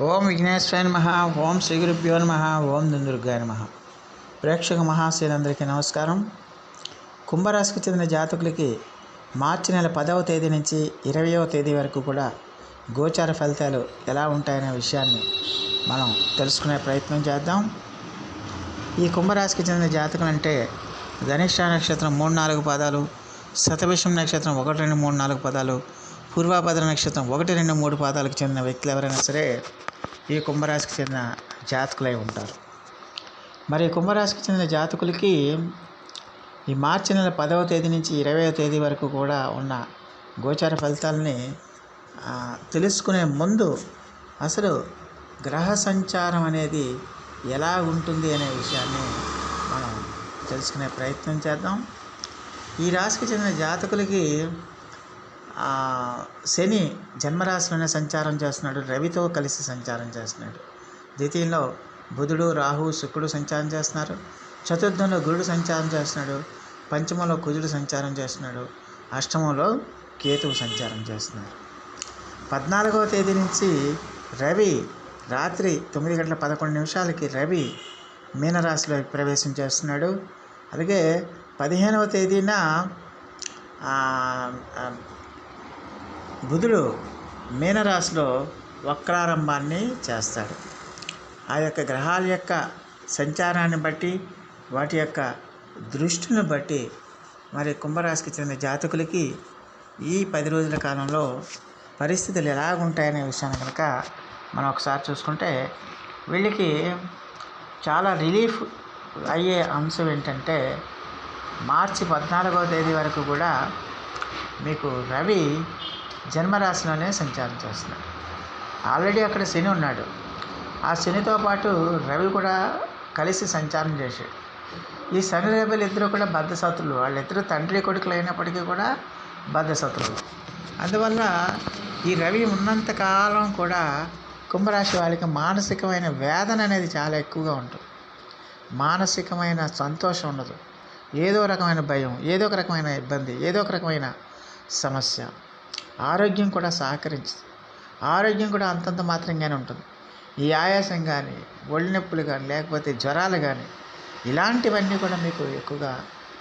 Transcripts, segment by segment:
ఓం విఘ్నేశ్వరాయ నమ ఓం శ్రీ గురుభ్యో నమ ఓం దుందుర్గాయ నమ. ప్రేక్షక మహాశీలందరికీ నమస్కారం. కుంభరాశికి చెందిన జాతకులకి మార్చి నెల పదవ తేదీ నుంచి ఇరవయవ తేదీ వరకు కూడా గోచార ఫలితాలు ఎలా ఉంటాయనే విషయాన్ని మనం తెలుసుకునే ప్రయత్నం చేద్దాం. ఈ కుంభరాశికి చెందిన జాతకులు అంటే ధనిష్ట నక్షత్రం మూడు నాలుగు పదాలు శతభిషం నక్షత్రం ఒకటి రెండు మూడు నాలుగు పదాలు పూర్వాభద్ర నక్షత్రం ఒకటి రెండు మూడు పాదాలకు చెందిన వ్యక్తులు ఎవరైనా సరే ఈ కుంభరాశికి చెందిన జాతకులై ఉంటారు. మరి కుంభరాశికి చెందిన జాతకులకి ఈ మార్చి నెల పదవ తేదీ నుంచి ఇరవైవ తేదీ వరకు కూడా ఉన్న గోచార ఫలితాలని తెలుసుకునే ముందు అసలు గ్రహ సంచారం అనేది ఎలా ఉంటుంది అనే విషయాన్ని మనం తెలుసుకునే ప్రయత్నం చేద్దాం. ఈ రాశికి చెందిన జాతకులకి శని జన్మరాశిలోనే సంచారం చేస్తున్నాడు. రవితో కలిసి సంచారం చేస్తున్నాడు. ద్వితీయంలో బుధుడు రాహు శుక్రుడు సంచారం చేస్తున్నారు. చతుర్థంలో గురుడు సంచారం చేస్తున్నాడు. పంచమంలో కుజుడు సంచారం చేస్తున్నాడు. అష్టమంలో కేతువు సంచారం చేస్తున్నారు. పద్నాలుగవ తేదీ నుంచి రవి రాత్రి తొమ్మిది గంటల పదకొండు నిమిషాలకి రవి మీనరాశిలో ప్రవేశం చేస్తున్నాడు. అలాగే పదిహేనవ తేదీన బుధుడు మీనరాశిలో వక్రారంభాన్ని చేస్తాడు. ఆ యొక్క గ్రహాల యొక్క సంచారాన్ని బట్టి వాటి యొక్క దృష్టిని బట్టి మరి కుంభరాశికి చెందిన జాతకులకి ఈ పది రోజుల కాలంలో పరిస్థితులు ఎలాగుంటాయనే విషయాన్ని కనుక మనం ఒకసారి చూసుకుంటే వీళ్ళకి చాలా రిలీఫ్ అయ్యే అంశం ఏంటంటే మార్చి పద్నాలుగో తేదీ వరకు కూడా మీకు రవి జన్మరాశిలోనే సంచారం చేస్తున్నాడు ఆల్రెడీ అక్కడ శని ఉన్నాడు. ఆ శనితో పాటు రవి కూడా కలిసి సంచారం చేశాడు. ఈ శని రవిలు ఇద్దరు కూడా బద్ధశత్రులు వాళ్ళిద్దరూ తండ్రి కొడుకులు అయినప్పటికీ కూడా బద్ధశత్రులు అందువల్ల ఈ రవి ఉన్నంతకాలం కూడా కుంభరాశి వాళ్ళకి మానసికమైన వేదన అనేది చాలా ఎక్కువగా ఉంటుంది. మానసికమైన సంతోషం ఉండదు. ఏదో రకమైన భయం ఏదో ఒక రకమైన ఇబ్బంది ఏదో ఒక రకమైన సమస్య. ఆరోగ్యం కూడా సహకరించదు. ఆరోగ్యం కూడా అంతంత మాత్రంగానే ఉంటుంది. ఈ ఆయాసం కానీ ఒళ్ళు నొప్పులు కానీ లేకపోతే జ్వరాలు కానీ ఇలాంటివన్నీ కూడా మీకు ఎక్కువగా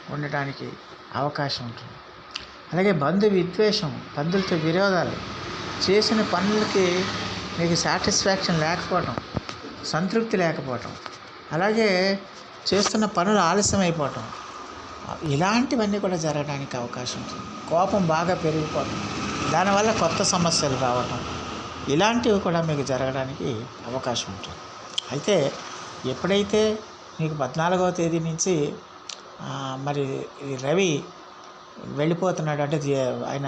ఉండటానికి అవకాశం ఉంటుంది. అలాగే బంధు విద్వేషం బంధులతో విరోధాలు చేసిన పనులకి మీకు సాటిస్ఫాక్షన్ లేకపోవటం సంతృప్తి లేకపోవటం అలాగే చేస్తున్న పనులు ఆలస్యం అయిపోవటం ఇలాంటివన్నీ కూడా జరగడానికి అవకాశం ఉంటుంది. కోపం బాగా పెరిగిపోతుంది. దానివల్ల కొత్త సమస్యలు రావటం ఇలాంటివి కూడా మీకు జరగడానికి అవకాశం ఉంటుంది. అయితే ఎప్పుడైతే మీకు పద్నాలుగవ తేదీ నుంచి మరి రవి వెళ్ళిపోతున్నాడు అంటే ఆయన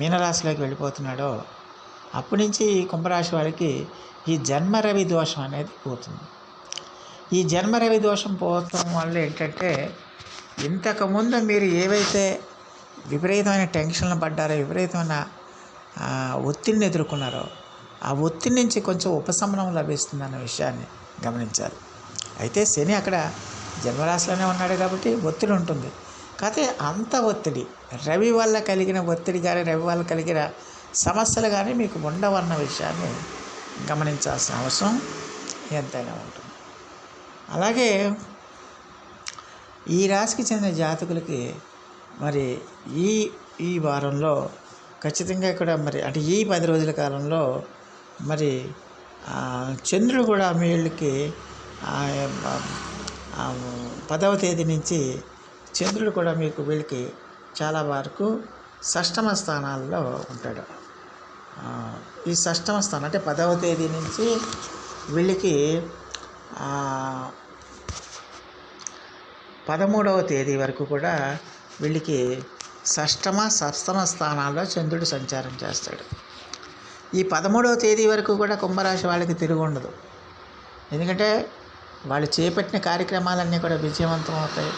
మీనరాశిలోకి వెళ్ళిపోతున్నాడో అప్పటి నుంచి ఈ కుంభరాశి వారికి ఈ జన్మరవి దోషం అనేది పోతుంది. ఈ జన్మరవి దోషం పోవటం వల్ల ఏంటంటే ఇంతకుముందు మీరు ఏవైతే విపరీతమైన టెన్షన్లు పడ్డారో విపరీతమైన ఒత్తిడిని ఎదుర్కొన్నారో ఆ ఒత్తిడి నుంచి కొంచెం ఉపశమనం లభిస్తుంది అన్న విషయాన్ని గమనించాలి అయితే శని అక్కడ జన్మరాశిలోనే ఉన్నాడు కాబట్టి ఒత్తిడి ఉంటుంది. కాకపోతే అంత ఒత్తిడి రవి వల్ల కలిగిన ఒత్తిడి కానీ రవి వల్ల కలిగిన సమస్యలు కానీ మీకు ఉండవన్న విషయాన్ని గమనించాల్సిన అవసరం ఎంతైనా ఉంటుంది. అలాగే ఈ రాశికి చెందిన జాతకులకి మరి ఈ ఈ వారంలో ఖచ్చితంగా ఇక్కడ మరి అంటే ఈ పది రోజుల కాలంలో మరి చంద్రుడు కూడా మీ వీళ్ళకి పదవ తేదీ నుంచి చంద్రుడు కూడా మీకు వీళ్ళకి చాలా వరకు షష్టమ స్థానాల్లో ఉంటాడు. ఈ షష్టమ స్థానం అంటే పదవ తేదీ నుంచి వీళ్ళకి పదమూడవ తేదీ వరకు కూడా వీళ్ళకి షష్టమ సప్తమ స్థానాల్లో చంద్రుడు సంచారం చేస్తాడు. ఈ పదమూడవ తేదీ వరకు కూడా కుంభరాశి వాళ్ళకి తిరుగు ఉండదు. ఎందుకంటే వాళ్ళు చేపట్టిన కార్యక్రమాలన్నీ కూడా విజయవంతం అవుతాయి.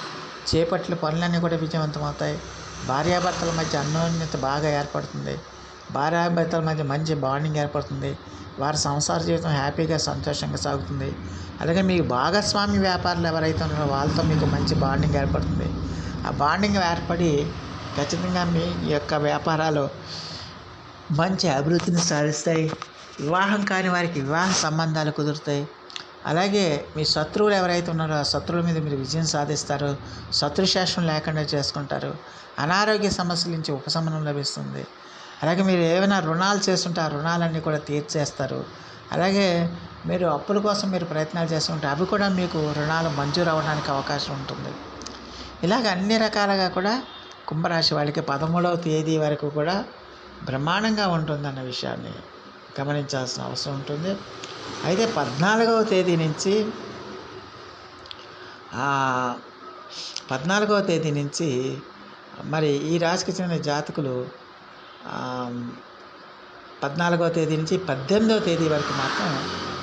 చేపట్టిన పనులన్నీ కూడా విజయవంతం అవుతాయి. భార్యాభర్తల మధ్య అన్యోన్యత బాగా ఏర్పడుతుంది. భార్యాభర్తల మధ్య మంచి బాండింగ్ ఏర్పడుతుంది. వారి సంసార జీవితం హ్యాపీగా సంతోషంగా సాగుతుంది. అలాగే మీకు భాగస్వామి వ్యాపారులు ఎవరైతే ఉన్నారో వాళ్ళతో మీకు మంచి బాండింగ్ ఏర్పడుతుంది. ఆ బాండింగ్ ఏర్పడి ఖచ్చితంగా మీ యొక్క వ్యాపారాలు మంచి అభివృద్ధిని సాధిస్తాయి. వివాహం కాని వారికి వివాహ సంబంధాలు కుదురుతాయి. అలాగే మీ శత్రువులు ఎవరైతే ఉన్నారో ఆ శత్రువుల మీద మీరు విజయం సాధిస్తారు. శత్రుశాసనం లేకుండా చేసుకుంటారు. అనారోగ్య సమస్యల నుంచి ఉపశమనం లభిస్తుంది. అలాగే మీరు ఏమైనా రుణాలు చేస్తుంటే ఆ రుణాలన్నీ కూడా తీర్చేస్తారు. అలాగే మీరు అప్పుల కోసం మీరు ప్రయత్నాలు చేస్తుంటే అవి కూడా మీకు రుణాలు మంజూరు అవ్వడానికి అవకాశం ఉంటుంది. ఇలాగ అన్ని రకాలుగా కూడా కుంభరాశి వాళ్ళకి పదమూడవ తేదీ వరకు కూడా బ్రహ్మాండంగా ఉంటుందన్న విషయాన్ని గమనించాల్సిన అవసరం ఉంటుంది. అయితే పద్నాలుగవ తేదీ నుంచి పద్నాలుగవ తేదీ నుంచి మరి ఈ రాశికి చెందిన జాతకులు పద్నాలుగో పద్నాలుగవ తేదీ నుంచి పద్దెనిమిదవ తేదీ వరకు మాత్రం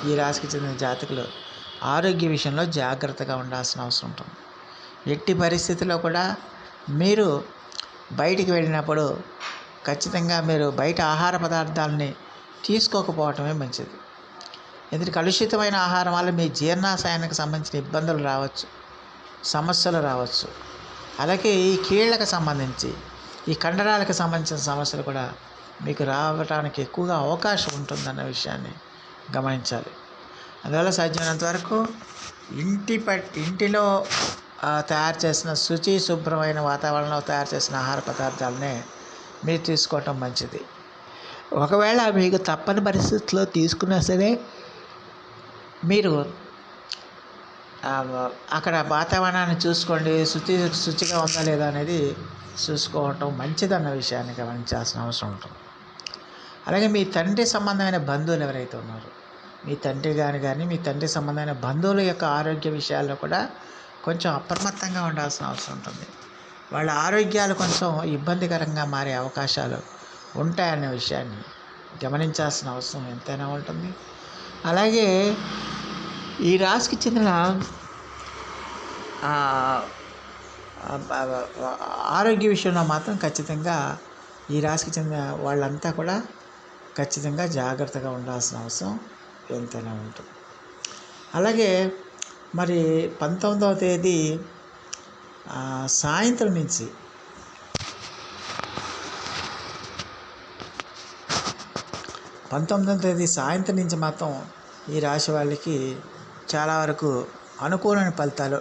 ఈ రాశికి చెందిన జాతకులు ఆరోగ్య విషయంలో జాగ్రత్తగా ఉండాల్సిన అవసరం ఉంటుంది. ఎట్టి పరిస్థితుల్లో కూడా మీరు బయటికి వెళ్ళినప్పుడు ఖచ్చితంగా మీరు బయట ఆహార పదార్థాలని తీసుకోకపోవటమే మంచిది. ఎందుకంటే కలుషితమైన ఆహారం వల్ల మీ జీర్ణాశయానికి సంబంధించిన ఇబ్బందులు రావచ్చు సమస్యలు రావచ్చు. అలాగే ఈ కీళ్ళకు సంబంధించి ఈ కండరాలకు సంబంధించిన సమస్యలు కూడా మీకు రావడానికి ఎక్కువగా అవకాశం ఉంటుందన్న విషయాన్ని గమనించాలి. అందువల్ల సాధ్యమైనంత వరకు ఇంటి పట్ ఇంటిలో తయారు చేసిన శుచి శుభ్రమైన వాతావరణంలో తయారు చేసిన ఆహార పదార్థాలనే మీరు తీసుకోవటం మంచిది. ఒకవేళ మీకు తప్పని పరిస్థితుల్లో తీసుకున్నా సరే మీరు అక్కడ వాతావరణాన్ని చూసుకోండి శుచి శుచిగా ఉందా లేదా అనేది చూసుకోవటం మంచిదన్న విషయాన్ని గమనించాల్సిన అవసరం ఉంటుంది. అలాగే మీ తండ్రి సంబంధమైన బంధువులు ఎవరైతే ఉన్నారో మీ తండ్రి గారు కానీ మీ తండ్రి సంబంధమైన బంధువుల యొక్క ఆరోగ్య విషయాల్లో కూడా కొంచెం అప్రమత్తంగా ఉండాల్సిన అవసరం ఉంటుంది. వాళ్ళ ఆరోగ్యాలు కొంచెం ఇబ్బందికరంగా మారే అవకాశాలు ఉంటాయన్న విషయాన్ని గమనించాల్సిన అవసరం ఎంతైనా ఉంటుంది. అలాగే ఈ రాశికి చెందిన ఆరోగ్య విషయంలో మాత్రం ఖచ్చితంగా ఈ రాశికి చెందిన వాళ్ళంతా కూడా ఖచ్చితంగా జాగ్రత్తగా ఉండాల్సిన అవసరం ఎంతైనా ఉంటుంది. అలాగే మరి పంతొమ్మిదవ తేదీ సాయంత్రం నుంచి పంతొమ్మిదవ తేదీ సాయంత్రం నుంచి మాత్రం ఈ రాశి వాళ్ళకి చాలా వరకు అనుకూలమైన ఫలితాలు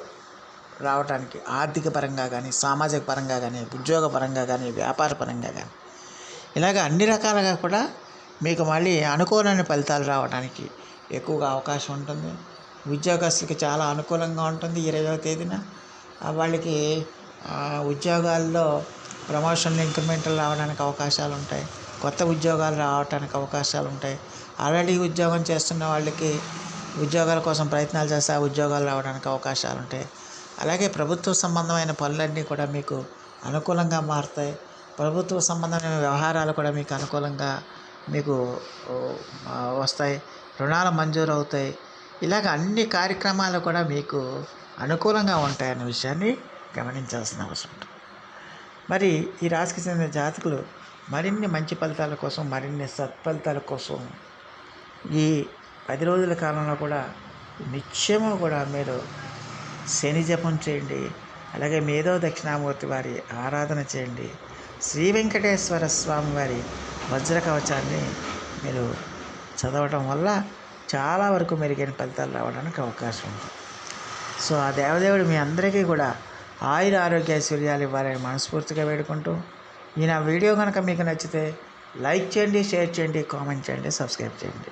రావడానికి ఆర్థిక పరంగా కానీ సామాజిక పరంగా కానీ ఉద్యోగ పరంగా కానీ వ్యాపార పరంగా కానీ ఇలాగ అన్ని రకాలుగా కూడా మీకు మళ్ళీ అనుకూలమైన ఫలితాలు రావడానికి ఎక్కువగా అవకాశం ఉంటుంది. ఉద్యోగస్తులకి చాలా అనుకూలంగా ఉంటుంది ఇరవై తేదీన. వాళ్ళకి ఉద్యోగాల్లో ప్రమోషన్లు ఇంక్రిమెంట్లు రావడానికి అవకాశాలు ఉంటాయి. కొత్త ఉద్యోగాలు రావడానికి అవకాశాలు ఉంటాయి. ఆల్రెడీ ఉద్యోగం చేస్తున్న వాళ్ళకి ఉద్యోగాల కోసం ప్రయత్నాలు చేస్తే ఆ ఉద్యోగాలు రావడానికి అవకాశాలు ఉంటాయి. అలాగే ప్రభుత్వ సంబంధమైన పనులన్నీ కూడా మీకు అనుకూలంగా మారుతాయి. ప్రభుత్వ సంబంధమైన వ్యవహారాలు కూడా మీకు అనుకూలంగా మీకు వస్తాయి. రుణాలు మంజూరు అవుతాయి. ఇలాగ అన్ని కార్యక్రమాలు కూడా మీకు అనుకూలంగా ఉంటాయన్న విషయాన్ని గమనించాల్సిన అవసరం ఉంటుంది. మరి ఈ రాశికి చెందిన జాతకులు మరిన్ని మంచి ఫలితాల కోసం మరిన్ని సత్ఫలితాల కోసం ఈ పది రోజుల కాలంలో కూడా నిత్యము కూడా మీరు శని జపం చేయండి అలాగే మేధో దక్షిణామూర్తి వారి ఆరాధన చేయండి. శ్రీ వెంకటేశ్వర స్వామి వారి వజ్ర కవచాన్ని మీరు చదవటం వల్ల చాలా వరకు మెరుగైన ఫలితాలు రావడానికి అవకాశం ఉంది. సో ఆ దేవదేవుడు మీ అందరికీ కూడా ఆయుర ఆరోగ్య ఐశ్వర్యాలు ఇవ్వాలని మనస్ఫూర్తిగా వేడుకుంటూ ఈ నా వీడియో కనుక మీకు నచ్చితే లైక్ చేయండి షేర్ చేయండి కామెంట్ చేయండి సబ్స్క్రైబ్ చేయండి.